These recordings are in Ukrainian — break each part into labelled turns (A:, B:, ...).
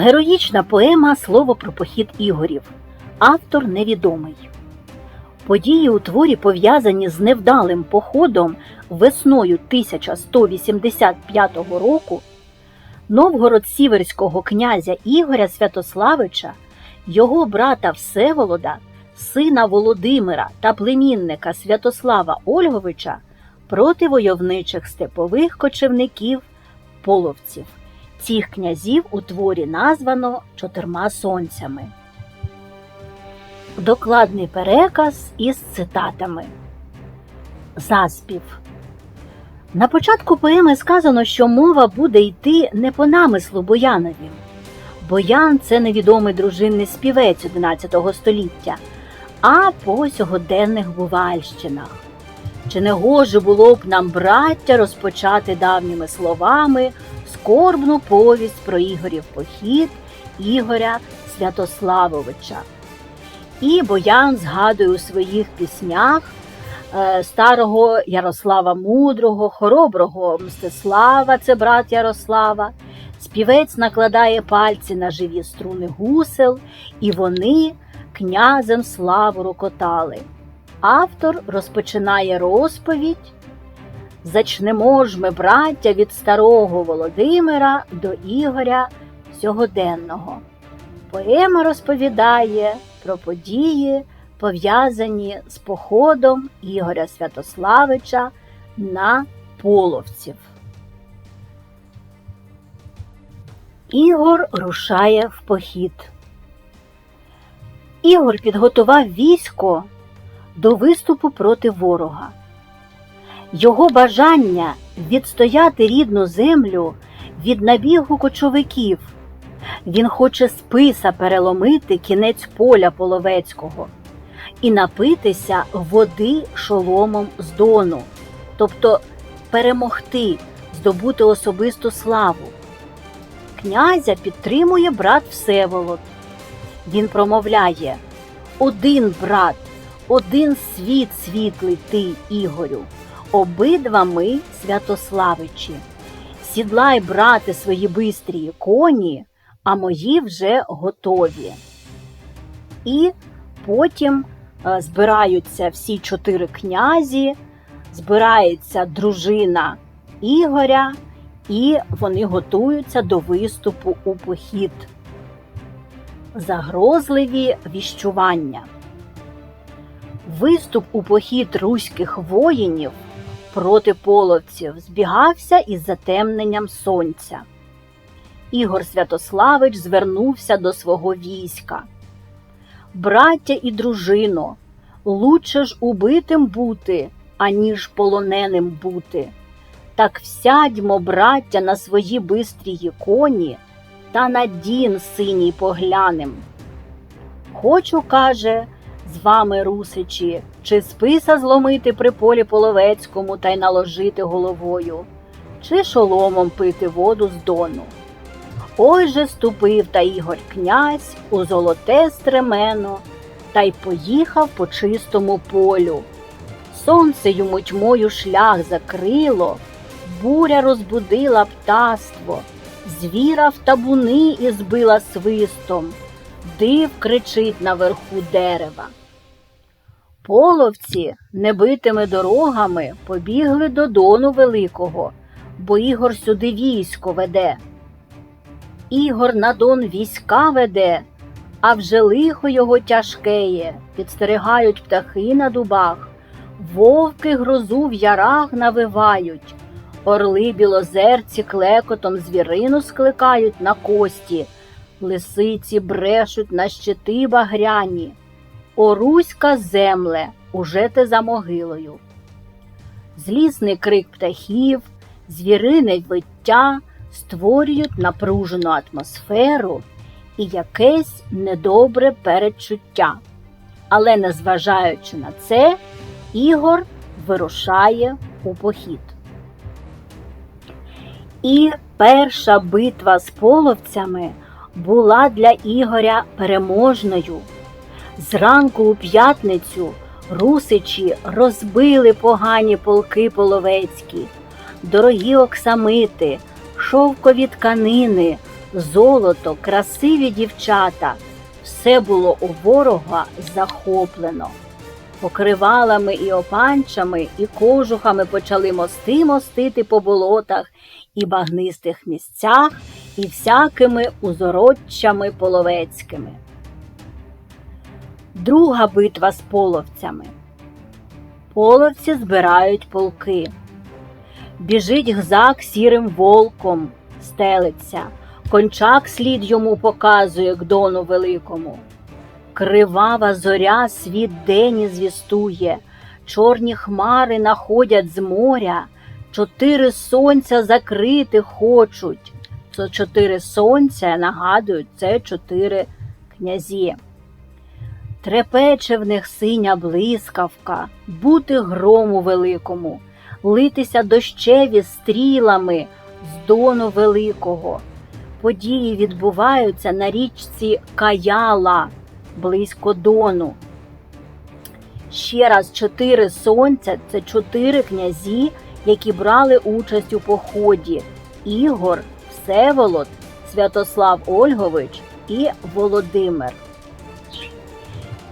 A: Героїчна поема Слово про похід Ігорів. Автор невідомий. Події у творі пов'язані з невдалим походом весною 1185 року новгород-сіверського князя Ігоря Святославича, його брата Всеволода, сина Володимира та племінника Святослава Ольговича проти войовничих степових кочівників половців. Цих князів у творі названо чотирма сонцями. Докладний переказ із цитатами. Заспів. На початку поеми сказано, що мова буде йти не по намислу Боянові. Боян це невідомий дружинний співець XI століття, а по сьогоденних бувальщинах. Чи не гоже було б нам, браття, розпочати давніми словами скорбну повість про Ігорів похід Ігоря Святославовича. І Боян згадує у своїх піснях е, старого Ярослава Мудрого, хороброго Мстислава, це брат Ярослава. Співець накладає пальці на живі струни гусел, і вони князем славу рокотали. Автор розпочинає розповідь. Зачнемо ж ми, браття, від старого Володимира до Ігоря сьогоденного. Поема розповідає про події, пов'язані з походом Ігоря Святославича на половців. Ігор рушає в похід. Ігор підготував військо до виступу проти ворога. Його бажання відстояти рідну землю від набігу кочовиків. Він хоче списа переломити кінець поля половецького і напитися води шоломом з дону, тобто перемогти, здобути особисту славу. Князя підтримує брат Всеволод. Він промовляє один брат, один світ світлий ти, Ігорю, обидва ми Святославичі. Сідлай, брати, свої бистрі коні, а мої вже готові. І потім е, збираються всі чотири князі, збирається дружина Ігоря, і вони готуються до виступу у похід. Загрозливі віщування. Виступ у похід руських воїнів проти половців збігався із затемненням сонця. Ігор Святославич звернувся до свого війська. Браття і дружино, лучше ж убитим бути, аніж полоненим бути. Так всядьмо, браття, на свої бистрії коні та на дін синій поглянем. Хочу, каже, з вами, русичі, чи списа зломити при полі половецькому та й наложити головою, чи шоломом пити воду з дону. Ой же ступив та Ігор князь у золоте стремено та й поїхав по чистому полю. Сонце йому тьмою шлях закрило, буря розбудила птаство, звіра в табуни і збила свистом, див кричить наверху дерева. Половці небитими дорогами побігли до Дону Великого, бо Ігор сюди військо веде. Ігор на Дон війська веде, а вже лихо його тяжкеє, підстерігають птахи на дубах, вовки грозу в ярах навивають, орли білозерці клекотом звірину скликають на кості, лисиці брешуть на щити багряні. Оруська земле, уже те за могилою. Злісний крик птахів, звірине виття створюють напружену атмосферу і якесь недобре передчуття. Але, незважаючи на це, Ігор вирушає у похід. І перша битва з половцями була для Ігоря переможною. Зранку у п'ятницю русичі розбили погані полки половецькі, дорогі оксамити, шовкові тканини, золото, красиві дівчата. Все було у ворога захоплено. Покривалами і опанчами, і кожухами почали мости мостити по болотах і багнистих місцях, і всякими узороччями половецькими. Друга битва з половцями. Половці збирають полки. Біжить гзак сірим волком, стелиться, кончак слід йому показує к дону великому. Кривава зоря світ дені звістує, чорні хмари находять з моря, чотири сонця закрити хочуть. Це чотири сонця нагадують, це чотири князі. Трепече в них синя блискавка, бути грому великому, литися дощеві стрілами з дону великого. Події відбуваються на річці Каяла близько дону. Ще раз чотири сонця це чотири князі, які брали участь у поході: Ігор, Всеволод, Святослав Ольгович і Володимир.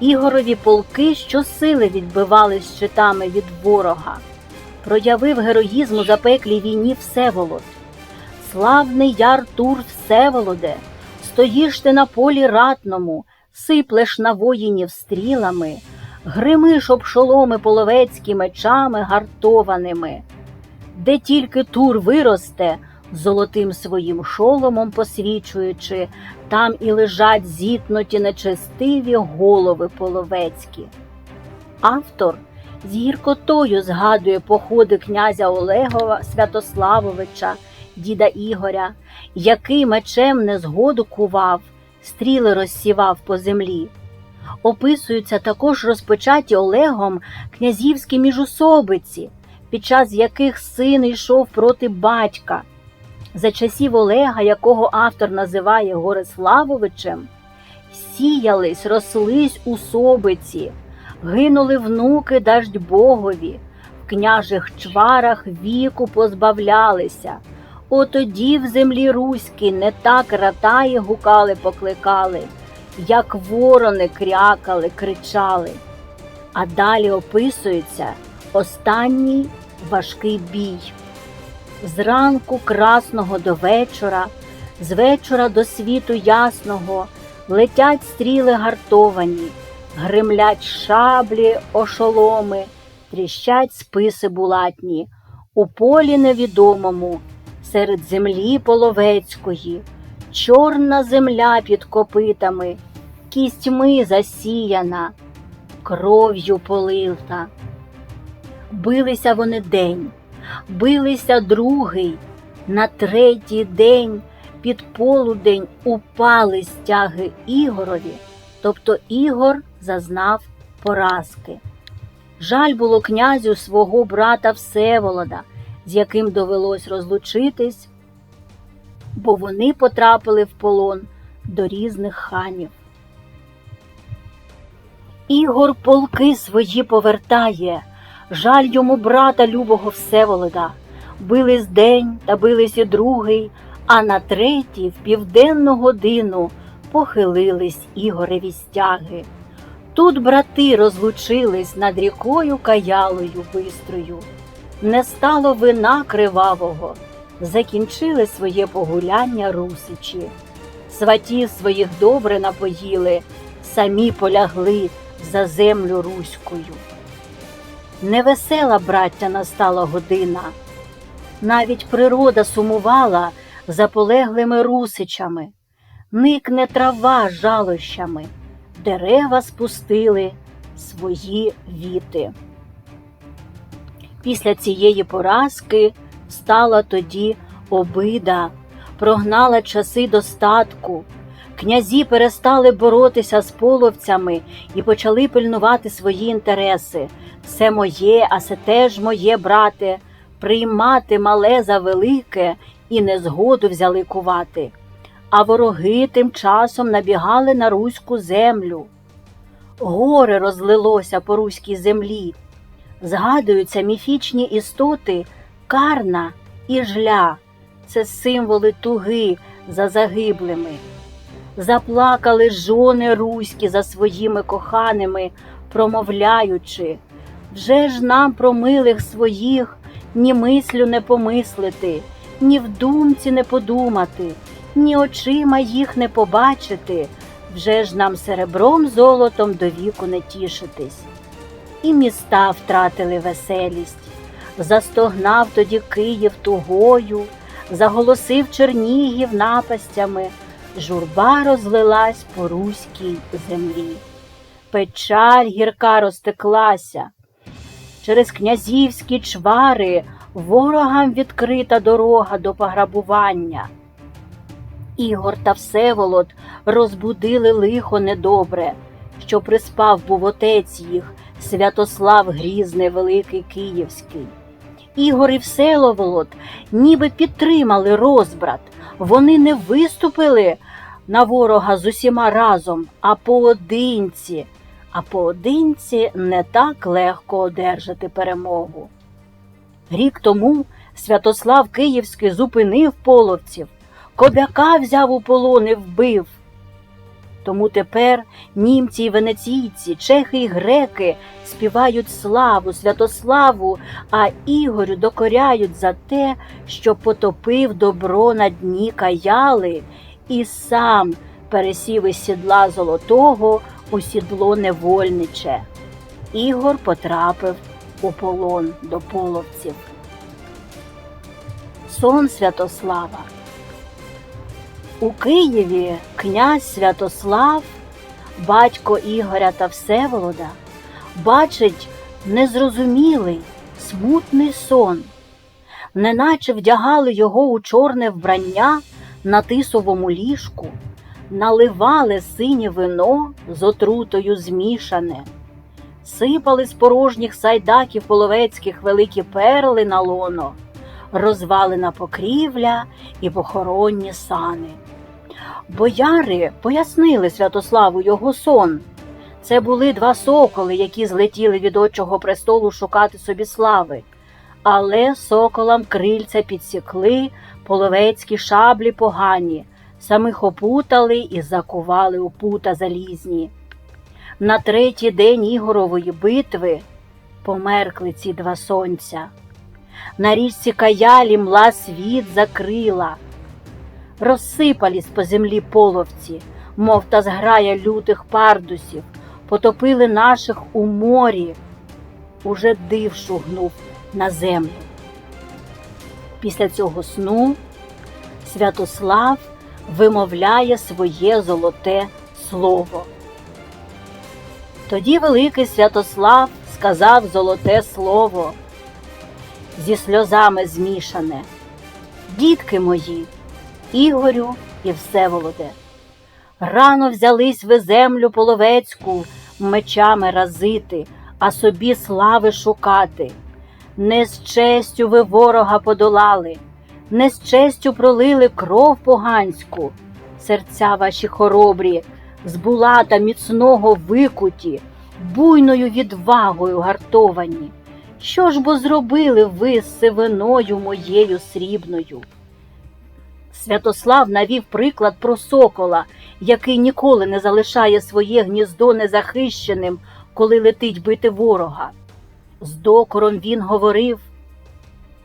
A: Ігорові полки щосили відбивались щитами від ворога. Проявив героїзм у запеклій війні Всеволод. Славний яр Тур Всеволоде, стоїш ти на полі ратному, сиплеш на воїнів стрілами, гримиш об шоломи половецькі мечами гартованими. Де тільки тур виросте, золотим своїм шоломом посвічуючи, там і лежать зітнуті нечестиві голови половецькі. Автор з гіркотою згадує походи князя Олегова Святославовича, діда Ігоря, який мечем незгоду кував, стріли розсівав по землі. Описуються також розпочаті Олегом князівські міжусобиці, під час яких син йшов проти батька. За часів Олега, якого автор називає Гориславовичем, сіялись, рослись усобиці, гинули внуки даждь Богові, в княжих чварах віку позбавлялися. Отоді в землі руській не так ратаї гукали, покликали, як ворони крякали, кричали. А далі описується останній важкий бій. Зранку красного до вечора, з вечора до світу ясного, летять стріли гартовані, гримлять шаблі, ошоломи, тріщать списи булатні, у полі невідомому, серед землі половецької, чорна земля під копитами, кістьми засіяна, кров'ю полита. Билися вони день билися другий, на третій день під полудень упали стяги Ігорові, тобто Ігор зазнав поразки. Жаль було князю свого брата Всеволода, з яким довелось розлучитись, бо вони потрапили в полон до різних ханів. Ігор полки свої повертає. Жаль йому брата любого Всеволода. Бились день та бились і другий, а на третій, в південну годину, похилились Ігореві стяги. Тут брати розлучились над рікою каялою бистрою. Не стало вина кривавого, закінчили своє погуляння русичі. Сватів своїх добре напоїли, самі полягли за землю руською. Невесела, браття, настала година. Навіть природа сумувала за полеглими русичами, никне трава жалощами, дерева спустили свої віти. Після цієї поразки стала тоді обида, прогнала часи достатку. Князі перестали боротися з половцями і почали пильнувати свої інтереси. Це моє, а це теж моє, брате, приймати мале за велике і незгоду взяли кувати. А вороги тим часом набігали на руську землю. Горе розлилося по руській землі. Згадуються міфічні істоти карна і жля. Це символи туги, за загиблими. Заплакали жони руські за своїми коханими, промовляючи вже ж нам про милих своїх ні мислю не помислити, ні в думці не подумати, ні очима їх не побачити, вже ж нам серебром золотом до віку не тішитись. І міста втратили веселість, застогнав тоді Київ тугою, заголосив Чернігів напастями, журба розлилась по руській землі. Печаль гірка розтеклася. Через князівські чвари ворогам відкрита дорога до пограбування. Ігор та Всеволод розбудили лихо недобре, що приспав був отець їх, Святослав Грізний Великий Київський. Ігор і Всеволод ніби підтримали розбрат, вони не виступили на ворога з усіма разом, а поодинці, а поодинці не так легко одержати перемогу. Рік тому Святослав Київський зупинив половців, кобяка взяв у полон і вбив. Тому тепер німці й венеційці, чехи й греки співають славу Святославу, а Ігорю докоряють за те, що потопив добро на дні каяли і сам пересів із сідла золотого у сідло невольниче. Ігор потрапив у полон до половців. Сон Святослава у Києві князь Святослав, батько Ігоря та Всеволода, бачить незрозумілий, смутний сон, неначе вдягали його у чорне вбрання на тисовому ліжку, наливали синє вино з отрутою змішане, сипали з порожніх сайдаків половецьких великі перли на лоно, розвалена покрівля і похоронні сани. Бояри пояснили Святославу його сон. Це були два соколи, які злетіли від отчого престолу шукати собі слави. Але соколам крильця підсікли половецькі шаблі погані, самих опутали і закували у пута залізні. На третій день Ігорової битви померкли ці два сонця. На річці каялі мла світ закрила розсипались по землі половці, мов та зграя лютих пардусів, потопили наших у морі, уже див шугнув на землю. Після цього сну Святослав вимовляє своє золоте слово. Тоді Великий Святослав сказав золоте слово зі сльозами змішане. Дітки мої, Ігорю і Всеволоде. Рано взялись ви землю половецьку мечами разити, а собі слави шукати. Не з честю ви ворога подолали, не з честю пролили кров поганську, серця ваші хоробрі, з булата міцного викуті, буйною відвагою гартовані. Що ж бо зробили ви з сивиною моєю срібною? Святослав навів приклад про сокола, який ніколи не залишає своє гніздо незахищеним, коли летить бити ворога. З докором він говорив,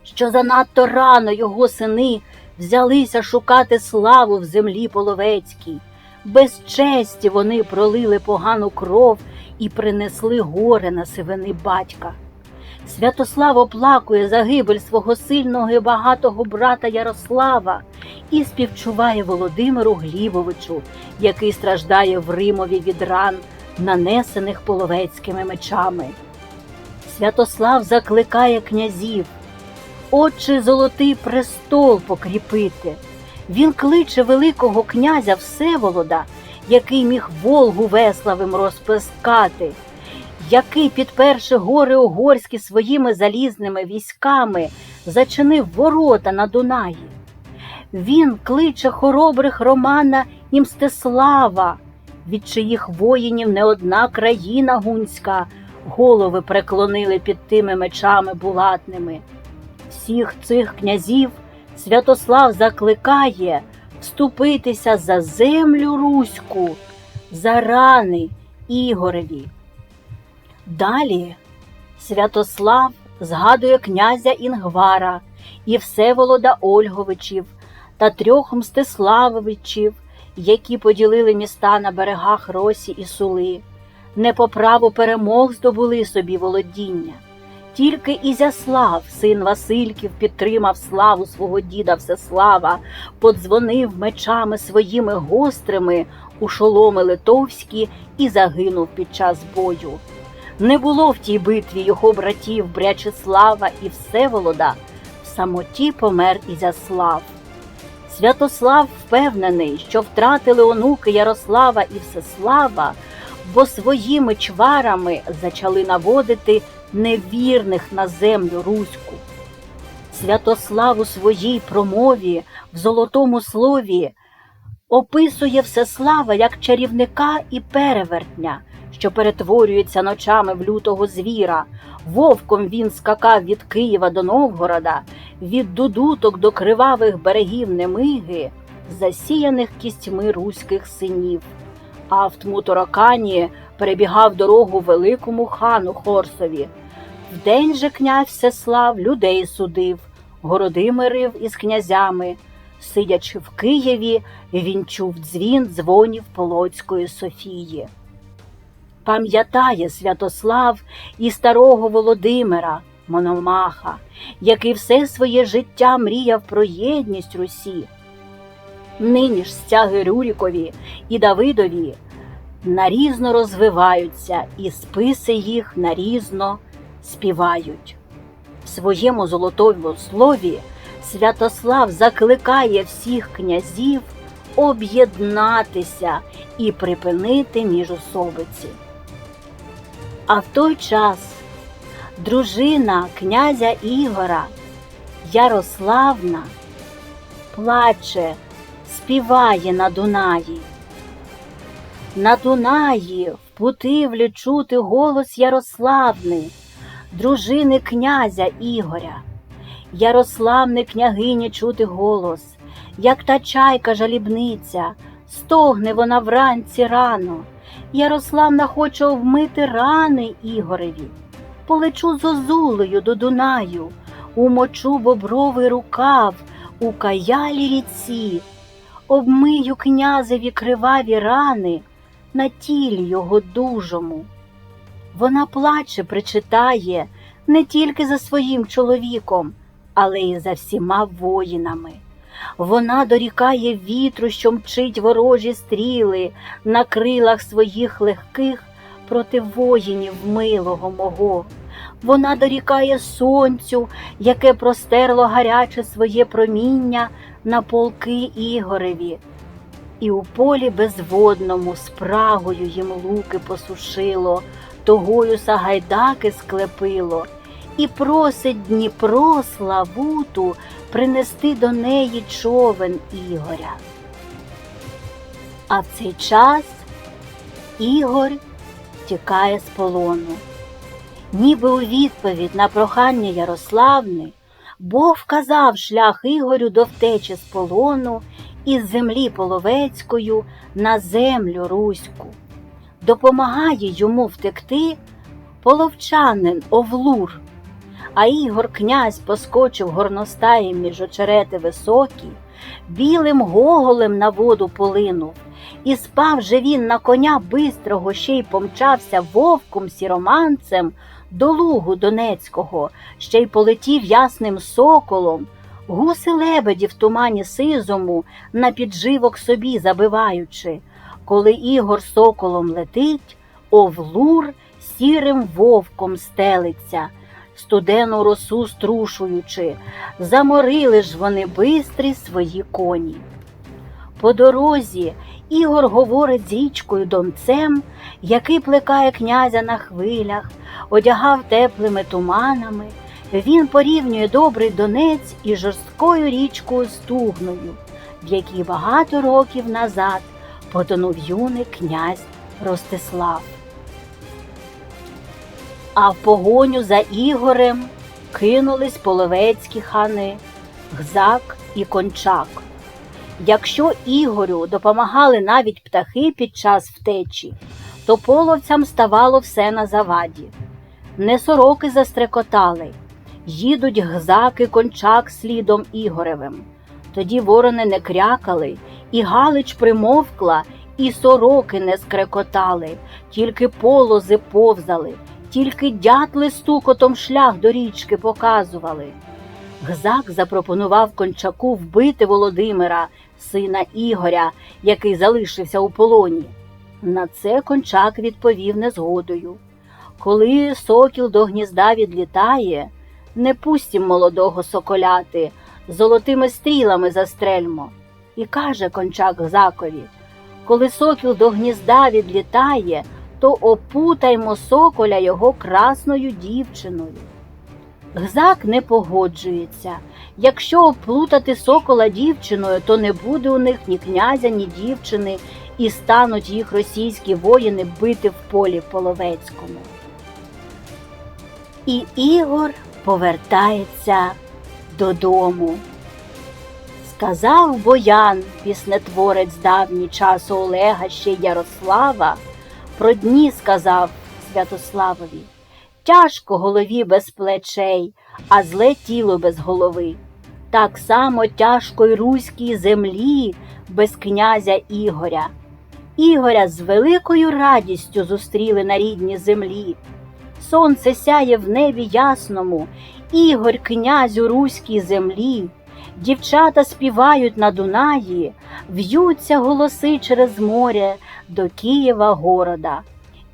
A: що занадто рано його сини взялися шукати славу в землі половецькій. Без честі вони пролили погану кров і принесли горе на сивини батька. Святослав оплакує загибель свого сильного і багатого брата Ярослава і співчуває Володимиру Глібовичу, який страждає в Римові від ран, нанесених половецькими мечами. Святослав закликає князів, Отче золотий престол покріпити. Він кличе Великого князя Всеволода, який міг Волгу веславим розплескати який, підперши гори угорські своїми залізними військами, зачинив ворота на Дунаї. Він кличе хоробрих Романа і Мстислава, від чиїх воїнів не одна країна гунська голови преклонили під тими мечами булатними. Всіх цих князів Святослав закликає вступитися за землю Руську, за рани Ігореві. Далі Святослав згадує князя Інгвара і Всеволода Ольговичів та трьох Мстиславовичів, які поділили міста на берегах Росі і Сули, не по праву перемог здобули собі володіння. Тільки Ізяслав, син Васильків, підтримав славу свого діда Всеслава, подзвонив мечами своїми гострими у шоломи литовські і загинув під час бою. Не було в тій битві його братів Брячеслава і Всеволода, в самоті помер Ізяслав. Святослав впевнений, що втратили онуки Ярослава і Всеслава, бо своїми чварами зачали наводити невірних на землю Руську. Святослав у своїй промові в золотому слові описує Всеслава як чарівника і перевертня, що перетворюється ночами в лютого звіра. Вовком він скакав від Києва до Новгорода, від дудуток до кривавих берегів Немиги, засіяних кістьми руських синів. А в Тмутаракані перебігав дорогу великому хану Хорсові. Вдень же князь Всеслав людей судив, городи мирив із князями. Сидячи в Києві, він чув дзвін дзвонів Полоцької Софії. Пам'ятає Святослав і старого Володимира, Мономаха, який все своє життя мріяв про єдність Русі. Нині ж стяги Рюрікові і Давидові нарізно розвиваються, і списи їх нарізно співають. В своєму золотому слові Святослав закликає всіх князів об'єднатися і припинити міжособиці. А в той час дружина князя Ігора Ярославна плаче, співає на Дунаї. На Дунаї в Путивлі чути голос Ярославни, дружини князя Ігоря. Ярославни княгині чути голос, як та чайка жалібниця, стогне вона вранці рано. Ярославна хоче вмити рани Ігореві. Полечу зозулею до Дунаю, умочу бобровий рукав у каялі ріці, обмию князеві криваві рани на тілі його дужому. Вона плаче, причитає не тільки за своїм чоловіком, але й за всіма воїнами. Вона дорікає вітру, що мчить ворожі стріли на крилах своїх легких проти воїнів милого мого. Вона дорікає сонцю, яке простерло гаряче своє проміння на полки Ігореві, і у полі безводному спрагою їм луки посушило, тогою сагайдаки склепило, і просить Дніпро Славуту принести до неї човен Ігоря. А в цей час Ігор тікає з полону. Ніби у відповідь на прохання Ярославни Бог вказав шлях Ігорю до втечі з полону із землі Половецькою на землю Руську. Допомагає йому втекти половчанин Овлур, а Ігор князь поскочив горностаєм між очерети високі, білим гоголем на воду полинув, і спав же він на коня бистрого ще й помчався вовком сіроманцем до лугу Донецького, ще й полетів ясним соколом, гуси лебеді в тумані сизому на підживок собі забиваючи. Коли Ігор соколом летить, овлур сірим вовком стелиться, студену росу струшуючи, заморили ж вони бистрі свої коні. По дорозі Ігор говорить з річкою Донцем, який плекає князя на хвилях, одягав теплими туманами. Він порівнює добрий Донець із жорсткою річкою Стугною, в якій багато років назад потонув юний князь Ростислав. А в погоню за Ігорем кинулись половецькі хани Гзак і Кончак. Якщо Ігорю допомагали навіть птахи під час втечі, то половцям ставало все на заваді. Не сороки застрекотали, їдуть гзаки кончак слідом Ігоревим. Тоді ворони не крякали, і Галич примовкла, і сороки не скрекотали, тільки полози повзали, тільки дятли стукотом шлях до річки показували. Гзак запропонував кончаку вбити Володимира, сина Ігоря, який залишився у полоні. На це кончак відповів незгодою. Коли сокіл до гнізда відлітає, не пустім молодого соколяти, золотими стрілами застрельмо. І каже кончак Гзакові, коли сокіл до гнізда відлітає, то опутаймо соколя його красною дівчиною. Гзак не погоджується. Якщо оплутати сокола дівчиною, то не буде у них ні князя, ні дівчини, і стануть їх російські воїни бити в полі половецькому. І Ігор повертається додому. Сказав Боян, піснетворець давній часу Олега ще Ярослава, про дні сказав Святославові. Тяжко голові без плечей, а зле тіло без голови. Так само тяжко й руській землі без князя Ігоря. Ігоря з великою радістю зустріли на рідній землі. Сонце сяє в небі ясному, Ігор князю руській землі. Дівчата співають на Дунаї, в'ються голоси через море до Києва города.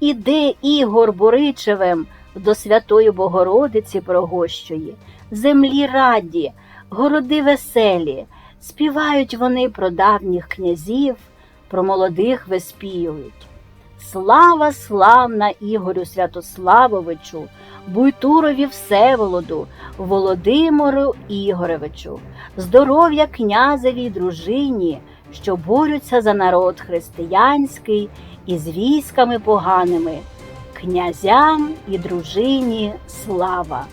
A: Іде Ігор Боричевем до Святої Богородиці прогощує, землі раді, городи веселі, співають вони про давніх князів, про молодих виспівують. Слава славна Ігорю Святославовичу, Буйтурові Всеволоду, Володимиру Ігоревичу, здоров'я князеві й дружині, що борються за народ християнський із військами поганими, князям і дружині слава.